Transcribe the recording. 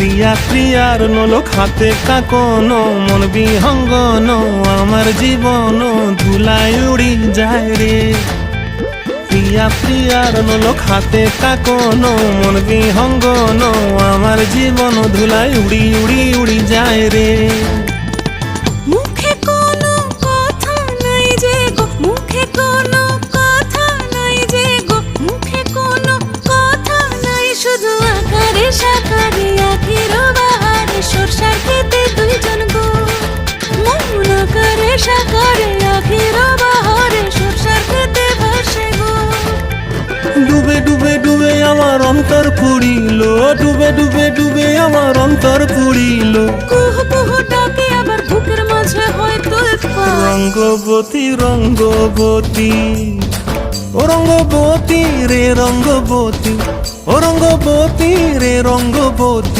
প্রিয়া প্রিয়ার নলো খাতে কাকন মন বিহঙ্গন, আমার জীবন ধুলাই উড়ি যায় রে। প্রিয়া প্রিয়ার নলো খাতে কাকন মন বিহঙ্গন, আমার জীবন ধুলাই উড়ি উড়ি উড়ি আকারে সাকারে আখির বাহারে সরষার খেতে ভাসে গো। ডুবে ডুবে ডুবে আমার অন্তর পুড়িল ডুবে ডুবে ডুবে আমার অন্তর পুড়িল। কুহ কুহ ডাকে আবার বুকের মাঝে হয় তুলপা রঙ্গবতী রঙ্গবতী রঙ্গবতী রে রঙ্গবতী রঙ্গবতী রে রঙ্গবতী।